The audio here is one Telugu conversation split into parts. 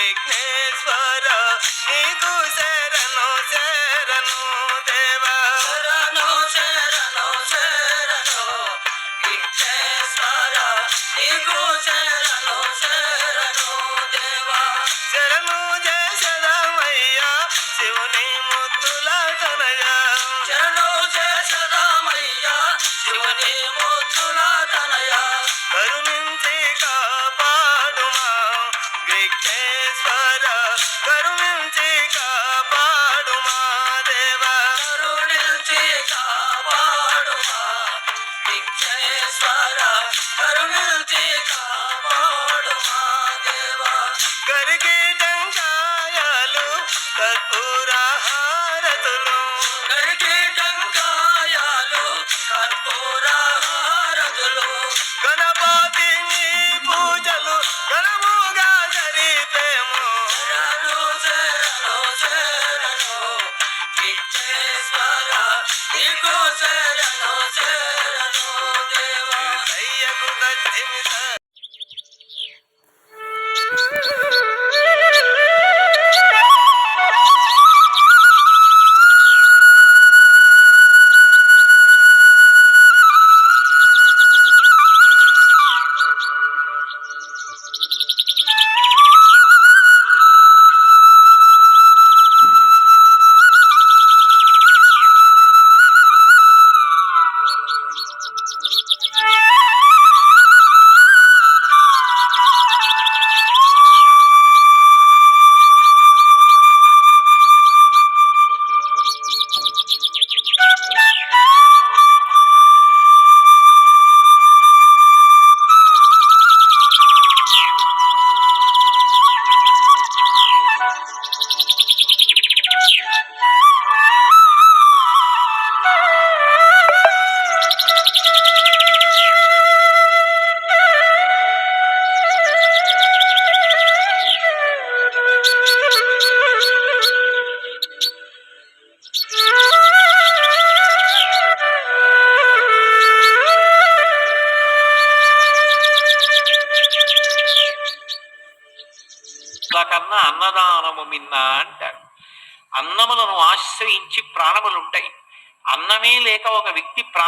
big name.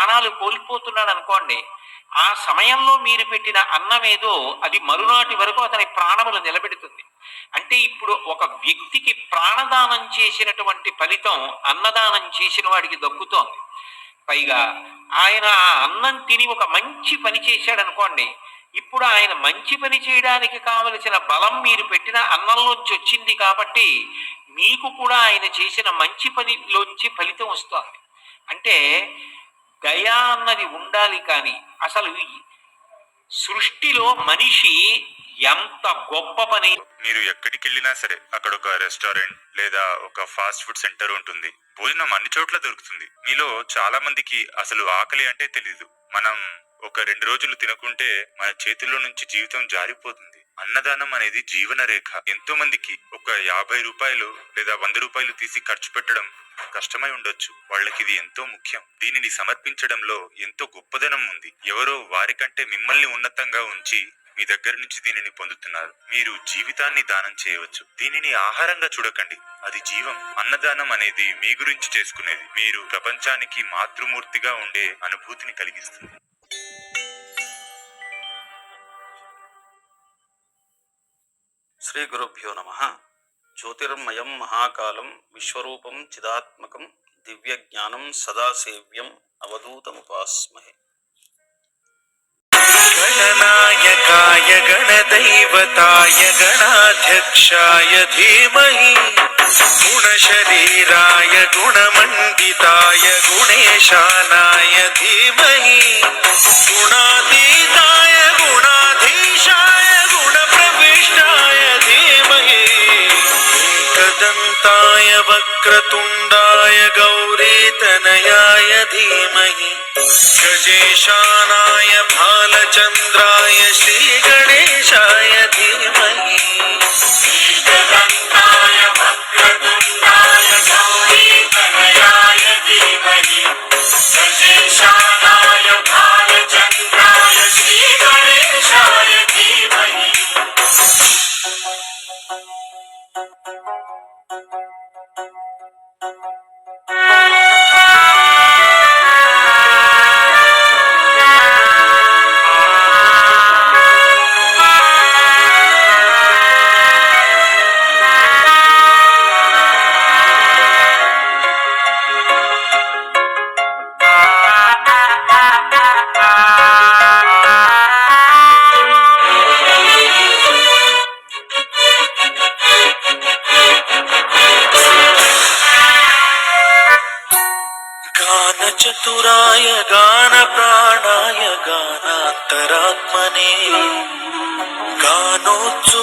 ప్రాణాలు కోల్పోతున్నాడు అనుకోండి ఆ సమయంలో మీరు పెట్టిన అన్నం ఏదో అది మరునాటి వరకు అతని ప్రాణములు నిలబెడుతుంది. అంటే ఇప్పుడు ఒక వ్యక్తికి ప్రాణదానం చేసినటువంటి ఫలితం అన్నదానం చేసిన వాడికి దక్కుతోంది. పైగా ఆయన ఆ అన్నం తిని ఒక మంచి పని చేశాడు అనుకోండి ఇప్పుడు ఆయన మంచి పని చేయడానికి కావలసిన బలం మీరు పెట్టిన అన్నంలోంచి వచ్చింది కాబట్టి మీకు కూడా ఆయన చేసిన మంచి పనిలోంచి ఫలితం వస్తుంది. అంటే దయ అన్నది ఉండాలి కానీ అసలు సృష్టిలో మనిషి ఎంత గొప్ప పని మీరు ఎక్కడికి వెళ్ళినా సరే అక్కడ ఒక రెస్టారెంట్ లేదా ఒక ఫాస్ట్ ఫుడ్ సెంటర్ ఉంటుంది. భోజనం అన్ని చోట్ల దొరుకుతుంది. మీలో చాలా మందికి అసలు ఆకలి అంటే తెలీదు. మనం ఒక రెండు రోజులు తినకుంటే మన చేతుల్లో నుంచి జీవితం జారిపోతుంది. అన్నదానం అనేది జీవన రేఖ ఎంతో మందికి ఒక యాభై రూపాయలు లేదా వంద రూపాయలు తీసి ఖర్చు పెట్టడం కష్టమై ఉండొచ్చు. వాళ్ళకి ఇది ఎంతో ముఖ్యం. దీనిని సమర్పించడంలో ఎంతో గొప్పదనం ఉంది. ఎవరో వారికంటే మిమ్మల్ని ఉన్నతంగా ఉంచి మీ దగ్గర నుంచి దీనిని పొందుతున్నారు. మీరు జీవితాన్ని దానం చేయవచ్చు. దీనిని ఆహారంగా చూడకండి. అది జీవం. అన్నదానం అనేది మీ గురించి చేసుకునేది. మీరు ప్రపంచానికి మాతృమూర్తిగా ఉండే అనుభూతిని కలిగిస్తుంది. శ్రీ గురుభ్యో నమ జ్యోతిర్మయం మహాకాలం విశ్వరూపం చిదాత్మకం దివ్య జ్ఞానం సదాసేవ్యం అవధూతముపాస్మహే గణనాయకాయ గణదైవతాయ గణాధ్యక్షాయ ధీమహి గుణశరీరాయ గుణమండితాయ గుణేశానాయ ధీమహి గుణాతీతాయ Cause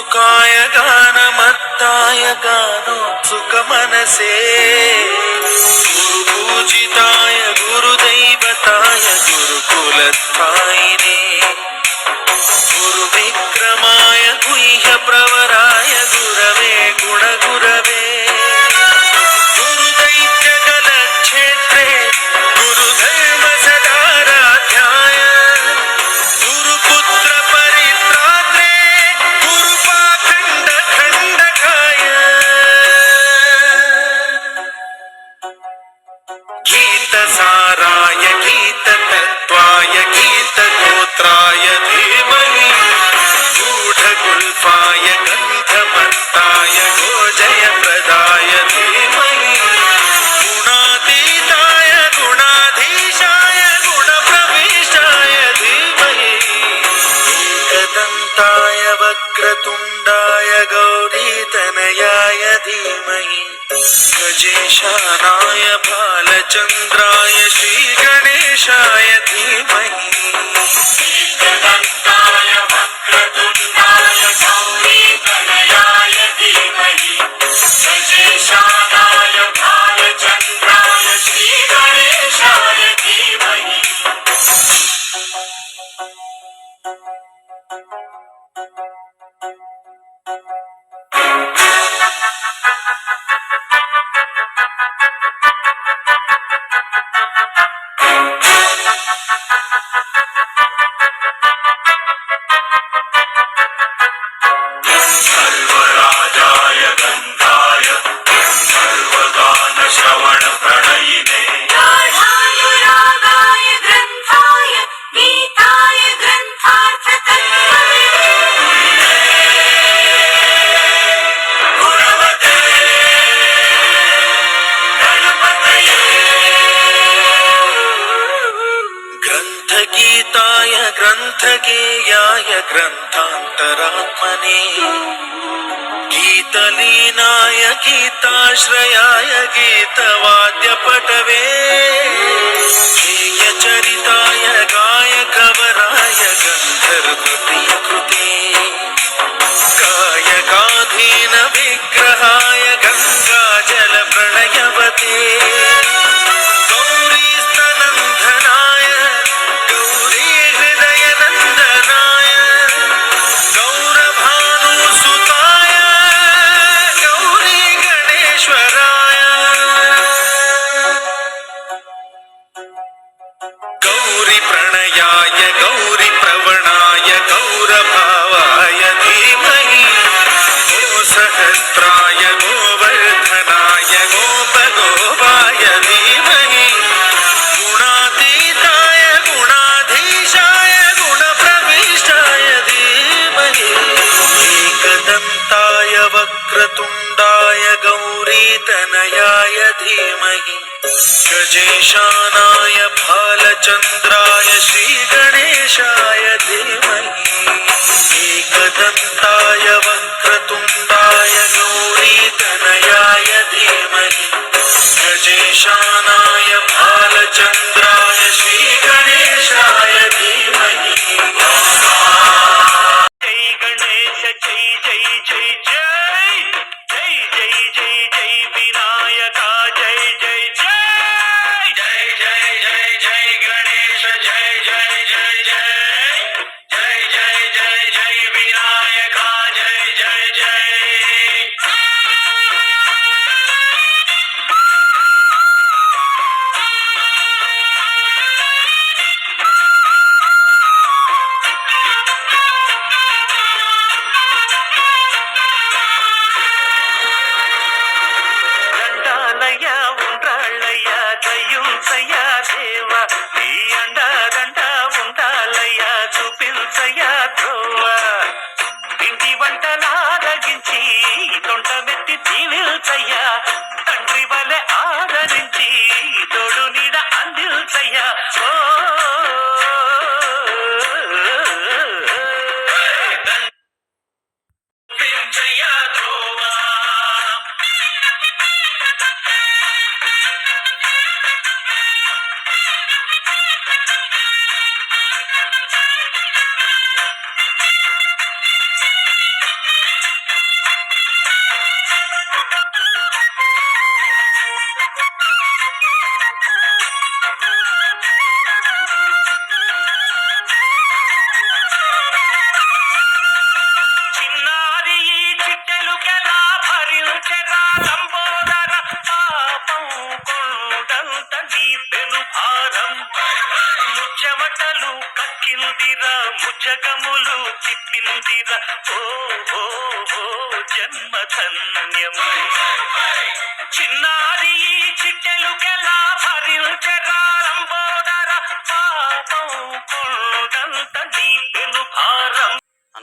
గాయ గానమత్తాయ గానోత్సుక మనసే పూజితాయ గురుదైవతాయ గురుకులత్వాయినే గురువిక్రమాయ గుహ్య ప్రవరాయ గురవే గుణ గ్రంథగేయాయ గ్రంథాంతరాత్మనే గీతలీనాయ గీతాశ్రయాయ గీతవాద్య పటవే గేయ చరితాయ గాయకవరాయ గంధర్వ ప్రియకృతే గాయకాధీన విగ్రహాయ గంగాజల ప్రణయవతే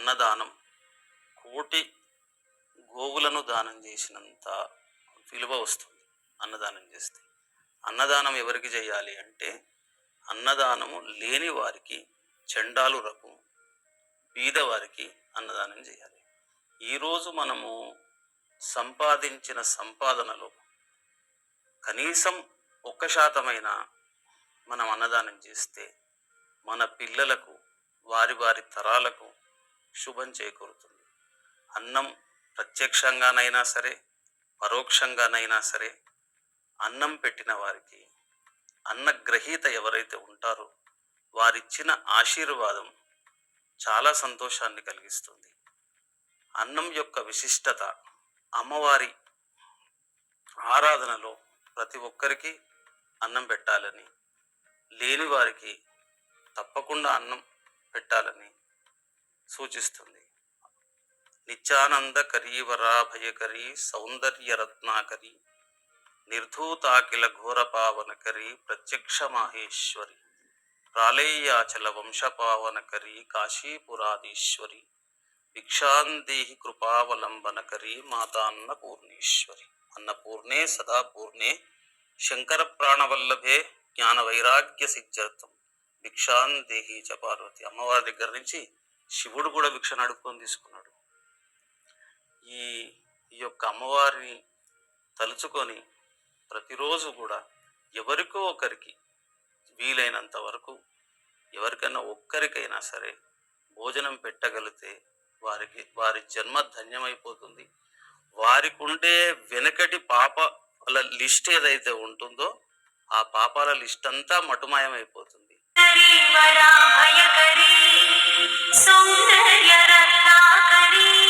అన్నదానం. కోటి గోవులను దానం చేసినంత విలువ వస్తుంది అన్నదానం చేస్తే. అన్నదానం ఎవరికి చేయాలి అంటే అన్నదానము లేని వారికి చెండాలురకు బీదవారికి అన్నదానం చేయాలి. ఈరోజు మనము సంపాదించిన సంపాదనలో కనీసం ఒక్క శాతమైన మనం అన్నదానం చేస్తే మన పిల్లలకు వారి వారి తరాలకు శుభం చేకూరుతుంది. అన్నం ప్రత్యక్షంగానైనా సరే పరోక్షంగానైనా సరే అన్నం పెట్టిన వారికి అన్నగ్రహీత ఎవరైతే ఉంటారో వారిచ్చిన ఆశీర్వాదం చాలా సంతోషాన్ని కలిగిస్తుంది. అన్నం యొక్క విశిష్టత అమ్మవారి ఆరాధనలో ప్రతి ఒక్కరికి అన్నం పెట్టాలని లేని వారికి తప్పకుండా అన్నం పెట్టాలని సూచిస్తుంది. నిత్యానంద కరీవరా భయకరి సౌందర్య రత్నాకరి నిర్ధూతాకిల ఘోరపావనకరి ప్రత్యక్ష మాహేశ్వరి ప్రాళేయాచల వంశపావనకరి కాశీపురాధీశ్వరి భిక్షాందేహి కృపావలంబనకరి మాతాన్న పూర్ణేశ్వరి అన్నపూర్ణే సదా పూర్ణే శంకర ప్రాణవల్లభే జ్ఞాన వైరాగ్య సిద్ధ్యర్థం భిక్షాందేహి చ పార్వతి. అమ్మవారి దగ్గర నుంచి శివుడు కూడా భిక్ష నడుపుకొని తీసుకున్నాడు. ఈ ఈ యొక్క అమ్మవారిని తలుచుకొని ప్రతిరోజు కూడా ఎవరికో ఒకరికి వీలైనంత వరకు ఎవరికైనా ఒక్కరికైనా సరే భోజనం పెట్టగలిగితే వారికి వారి జన్మ ధన్యమైపోతుంది. వారికి ఉండే వెనకటి పాపాల లిస్ట్ ఏదైతే ఉంటుందో ఆ పాపాల లిస్ట్ అంతా మటుమాయమైపోతుంది. వరా భయకరీ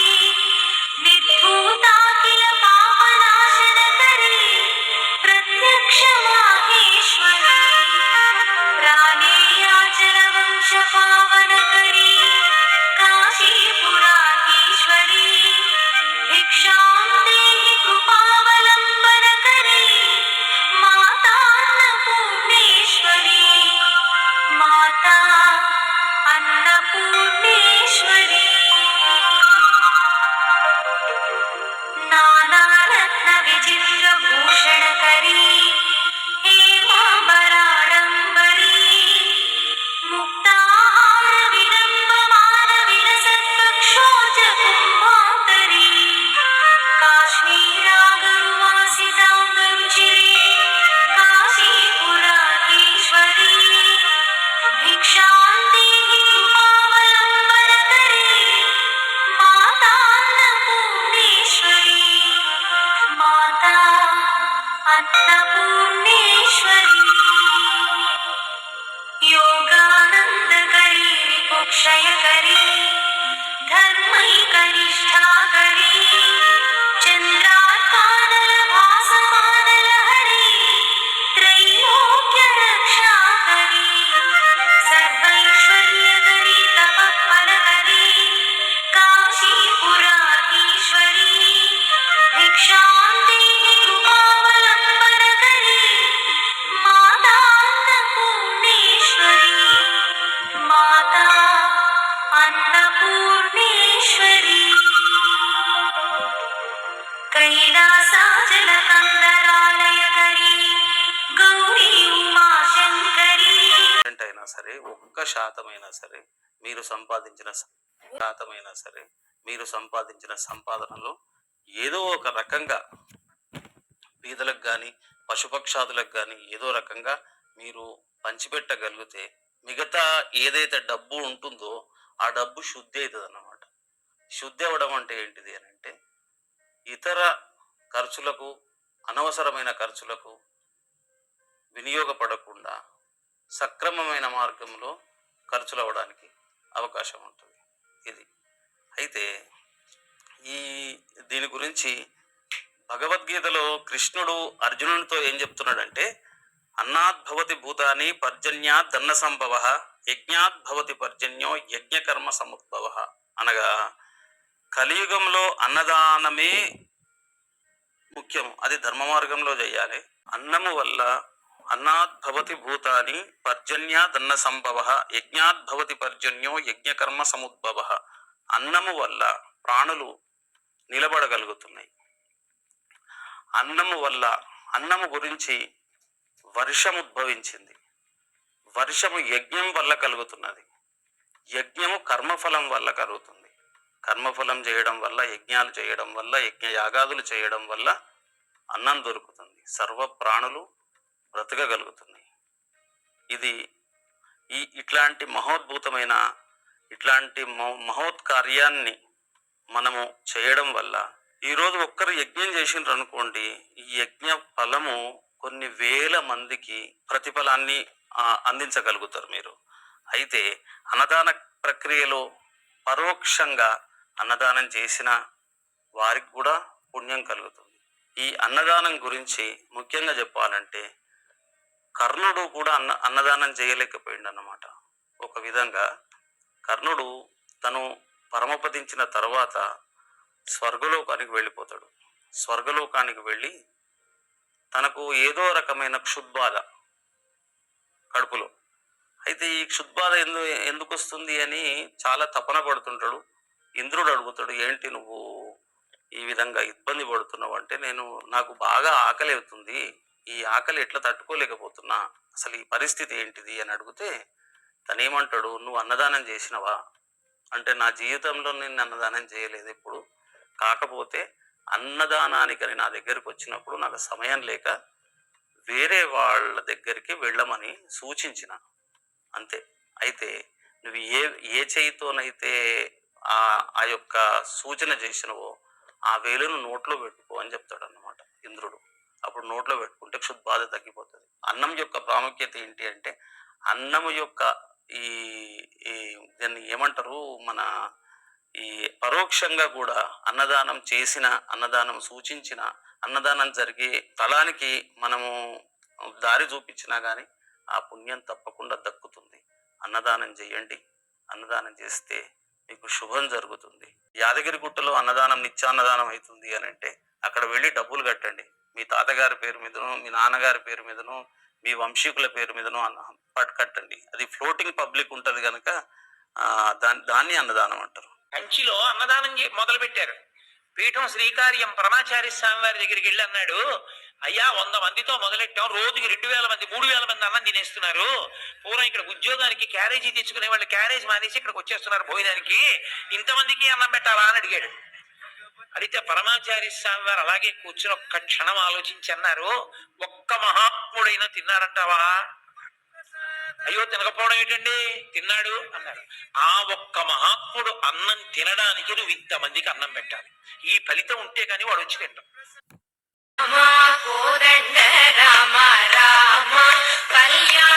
అయినా సరే ఒక్క శాతమైనా సరే మీరు సంపాదించిన శాతమైనా సరే మీరు సంపాదించిన సంపాదనలో ఏదో ఒక రకంగా పీదలకు కానీ పశుపక్షాదులకు కానీ ఏదో రకంగా మీరు పంచిపెట్టగలిగితే మిగతా ఏదైతే డబ్బు ఉంటుందో ఆ డబ్బు శుద్ధి అవుతుంది అన్నమాట శుద్ధి అవ్వడం అంటే ఏంటిది అని అంటే ఇతర ఖర్చులకు అనవసరమైన ఖర్చులకు వినియోగపడకుండా సక్రమమైన మార్గంలో ఖర్చులు అవ్వడానికి అవకాశం ఉంటుంది. ఇది. అయితే ఈ దీని గురించి భగవద్గీతలో కృష్ణుడు అర్జునునితో ఏం చెప్తున్నాడంటే అన్నాద్భవతి భూతాని పర్జన్యాత్ దన్న సంభవ యజ్ఞాత్ భవతి పర్జన్యో యజ్ఞకర్మ సముద్భవ. అనగా కలియుగంలో అన్నదానమే ముఖ్యం అది ధర్మ మార్గంలో చేయాలి. అన్నము వల్ల అన్నాద్భవతి భూతాని పర్జన్యాదన్న సంభవ యజ్ఞాత్ భవతి పర్జన్యో యజ్ఞకర్మ సముద్భవ. అన్నము వల్ల ప్రాణులు నిలబడగలుగుతున్నాయి. అన్నము వల్ల అన్నము గురించి వర్షం ఉద్భవించింది. వర్షము యజ్ఞం వల్ల కలుగుతున్నది. యజ్ఞము కర్మఫలం వల్ల కలుగుతుంది. కర్మఫలం చేయడం వల్ల యజ్ఞాలు చేయడం వల్ల యజ్ఞ యాగాదులు చేయడం వల్ల అన్నం దొరుకుతుంది. సర్వ ప్రాణులు బ్రతకగలుగుతున్నాయి. ఇది ఈ ఇట్లాంటి మహోద్భూతమైన ఇట్లాంటి మహో- మహోత్ కార్యాన్ని మనము చేయడం వల్ల ఈరోజు ఒక్కరు యజ్ఞం చేసిండ్రు అనుకోండి ఈ యజ్ఞ ఫలము కొన్ని వేల మందికి ప్రతిఫలాన్ని అందించగలుగుతారు మీరు. అయితే అన్నదాన ప్రక్రియలో పరోక్షంగా అన్నదానం చేసిన వారికి కూడా పుణ్యం కలుగుతుంది. ఈ అన్నదానం గురించి ముఖ్యంగా చెప్పాలంటే కర్ణుడు కూడా అన్న అన్నదానం చేయలేకపోయిండు అన్నమాట ఒక విధంగా కర్ణుడు తను పరమపదించిన తర్వాత స్వర్గలోకానికి వెళ్ళిపోతాడు. స్వర్గలోకానికి వెళ్ళి తనకు ఏదో రకమైన క్షుద్బాధ కడుపులో. అయితే ఈ క్షుద్బాధ ఎందు ఎందుకు వస్తుంది అని చాలా తపన పడుతుంటాడు. ఇంద్రుడు అడుగుతాడు ఏంటి నువ్వు ఈ విధంగా ఇబ్బంది పడుతున్నావు అంటే నేను నాకు బాగా ఆకలి అవుతుంది. ఈ ఆకలి ఎట్లా తట్టుకోలేకపోతున్నా. అసలు ఈ పరిస్థితి ఏంటిది? అని అడిగితే తనేమంటాడు? నువ్వు అన్నదానం చేసినవా? అంటే నా జీవితంలో నేను అన్నదానం చేయలేదు ఇప్పుడు కాకపోతే అన్నదానానికని నా దగ్గరికి వచ్చినప్పుడు నాకు సమయం లేక వేరే వాళ్ళ దగ్గరికి వెళ్ళమని సూచించిన. అంతే. అయితే నువ్వు ఏ ఏ చేయితోనైతే ఆ ఆ యొక్క సూచన చేసినవో ఆ వేలును నోట్లో పెట్టుకో అని చెప్తాడు అన్నమాట ఇంద్రుడు. అప్పుడు నోట్లో పెట్టుకుంటే క్షుద్బాధ తగ్గిపోతుంది. అన్నం యొక్క ప్రాముఖ్యత ఏంటి అంటే అన్నము యొక్క ఈ ఈ దీన్ని ఏమంటారు? మన ఈ పరోక్షంగా కూడా అన్నదానం చేసిన అన్నదానం సూచించిన అన్నదానం జరిగే స్థలానికి మనము దారి చూపించినా కానీ ఆ పుణ్యం తప్పకుండా దక్కుతుంది. అన్నదానం చేయండి. అన్నదానం చేస్తే మీకు శుభం జరుగుతుంది. యాదగిరి గుట్టలో అన్నదానం నిత్యాన్నదానం అవుతుంది అని అంటే అక్కడ వెళ్ళి డబ్బులు కట్టండి. మీ తాతగారి పేరు మీదను మీ నాన్నగారి పేరు మీదను మీ వంశీకుల పేరు మీదను అన్న పట్ కట్టండి. అది ఫ్లోటింగ్ పబ్లిక్ ఉంటది కనుక దాన్ని దాన్ని అన్నదానం అంటారు. కంచిలో అన్నదానం మొదలు పెట్టారు పీఠం శ్రీకార్యం పరమాచార్య స్వామి వారి దగ్గరికి వెళ్ళి అన్నాడు అయ్యా వంద మందితో మొదలెట్టాం. రోజుకి రెండు వేల మంది మూడు వేల మంది అన్నం తినేస్తున్నారు. పూర్వం ఇక్కడ ఉద్యోగానికి క్యారేజీ తెచ్చుకునే వాళ్ళు క్యారేజ్ మానేసి ఇక్కడికి వచ్చేస్తున్నారు భోజనానికి. ఇంతమందికి అన్నం పెట్టాలా? అని అడిగాడు. అయితే పరమాచార్య స్వామి వారు అలాగే కూర్చుని ఒక్క క్షణం ఆలోచించి అన్నారు ఒక్క మహాత్ముడైనా తిన్నారంటావా అయ్యో తినకపోవడం ఏంటండి? తిన్నాడు అన్నారు ఆ ఒక్క మహాత్ముడు అన్నం తినడానికి నువ్వు ఇంతమందికి అన్నం పెట్టాలి. ఈ ఫలితం ఉంటే కానీ వాడు వచ్చి తింటాం రామ రామ కళ్యాణ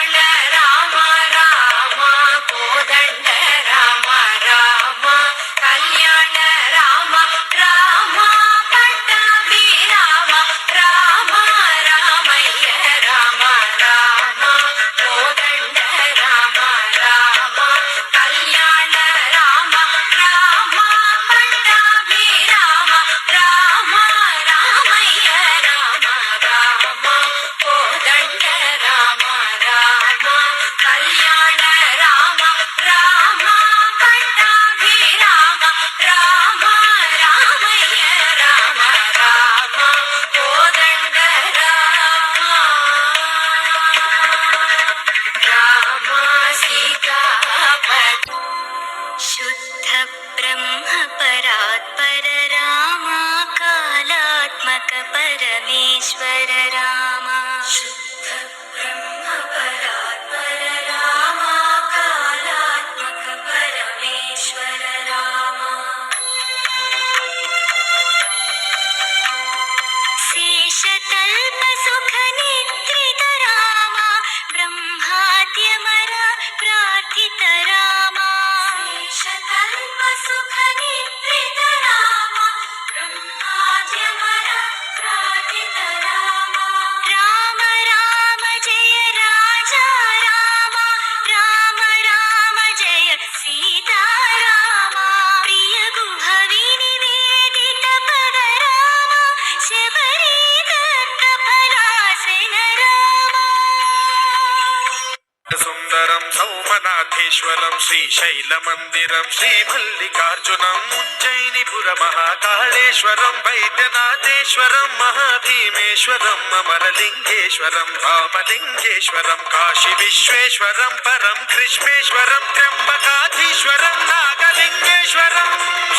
శ్రీశైల మందిరం శ్రీ మల్లికార్జునం ఉజ్జయినిపుర మహాకాళేశ్వరం వైద్యనాథేశ్వరం మహాభీమేశ్వరం అమరలింగేశ్వరం భామలింగేశ్వరం కాశీ విశ్వేశ్వరం పరం కృష్ణేశ్వరం త్ర్యంబకాధీశ్వరం నాగలింగేశ్వరం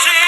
శ్రీ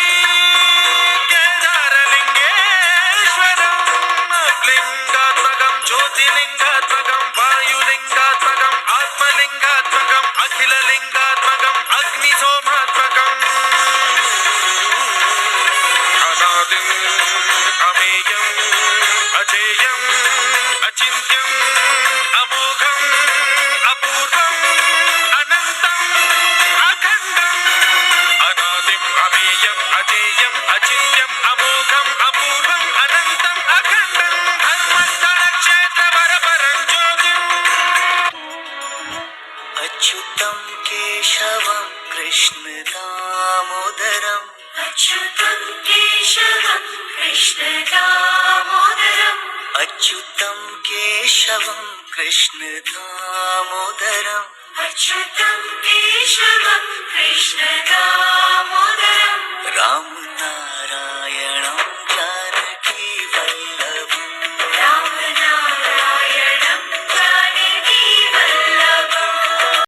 Richard.